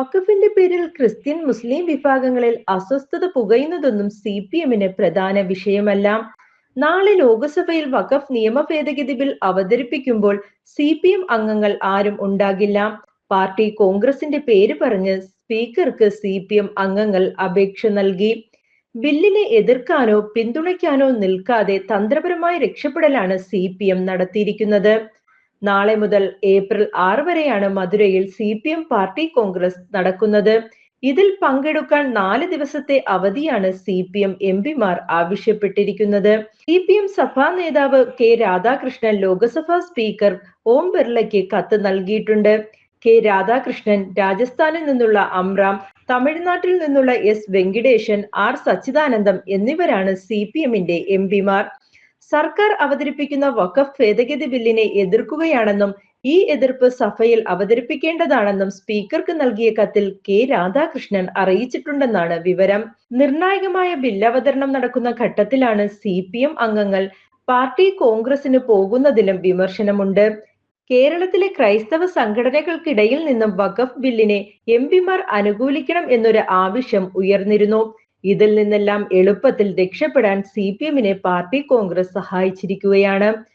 വഖഫിന്റെ പേരിൽ ക്രിസ്ത്യൻ മുസ്ലിം വിഭാഗങ്ങളിൽ അസ്വസ്ഥത പുകയുന്നതൊന്നും സി പി എമ്മിന് പ്രധാന വിഷയമല്ല. നാളെ ലോകസഭയിൽ വഖഫ് നിയമ ഭേദഗതി ബിൽ അവതരിപ്പിക്കുമ്പോൾ സി പി എം അംഗങ്ങൾ ആരും ഉണ്ടാകില്ല. പാർട്ടി കോൺഗ്രസിന്റെ പേര് പറഞ്ഞ് സ്പീക്കർക്ക് സി പി എം അംഗങ്ങൾ അപേക്ഷ നൽകി. ബില്ലിനെ എതിർക്കാനോ പിന്തുണയ്ക്കാനോ നിൽക്കാതെ തന്ത്രപരമായ രക്ഷപ്പെടലാണ് സി പി എം നടത്തിയിരിക്കുന്നത്. നാളെ മുതൽ ഏപ്രിൽ ആറ് വരെയാണ് മധുരയിൽ C P M party congress നടക്കുന്നത്. ഇതിൽ പങ്കെടുക്കാൻ നാല് ദിവസത്തെ അവധിയാണ് സി പി എം എം പിമാർ ആവശ്യപ്പെട്ടിരിക്കുന്നത്. സി പി എം സഭാ നേതാവ് കെ രാധാകൃഷ്ണൻ ലോക്സഭാ സ്പീക്കർ ഓം ബിർളയ്ക്ക് കത്ത് നൽകിയിട്ടുണ്ട്. കെ രാധാകൃഷ്ണൻ രാജസ്ഥാനിൽ നിന്നുള്ള അമ്രാം തമിഴ്നാട്ടിൽ നിന്നുള്ള എസ് വെങ്കിടേശൻ ആർ സച്ചിദാനന്ദം എന്നിവരാണ് സി പി എമ്മിന്റെ എം പിമാർ. സർക്കാർ അവതരിപ്പിക്കുന്ന വഖഫ് ഭേദഗതി ബില്ലിനെ എതിർക്കുകയാണെന്നും ഈ എതിർപ്പ് സഭയിൽ അവതരിപ്പിക്കേണ്ടതാണെന്നും സ്പീക്കർക്ക് നൽകിയ കത്തിൽ കെ രാധാകൃഷ്ണൻ അറിയിച്ചിട്ടുണ്ടെന്നാണ് വിവരം. നിർണായകമായ ബില്ലവതരണം നടക്കുന്ന ഘട്ടത്തിലാണ് സി അംഗങ്ങൾ പാർട്ടി കോൺഗ്രസിന് പോകുന്നതിലും വിമർശനമുണ്ട്. കേരളത്തിലെ ക്രൈസ്തവ സംഘടനകൾക്കിടയിൽ നിന്നും വഖഫ് ബില്ലിനെ എം പിമാർ അനുകൂലിക്കണം എന്നൊരു ആവശ്യം ഉയർന്നിരുന്നു. ഇതിൽ നിന്നെല്ലാം എളുപ്പത്തിൽ രക്ഷപ്പെടാൻ സി പി എമ്മിനെ പാർട്ടി കോൺഗ്രസ് സഹായിച്ചിരിക്കുകയാണ്.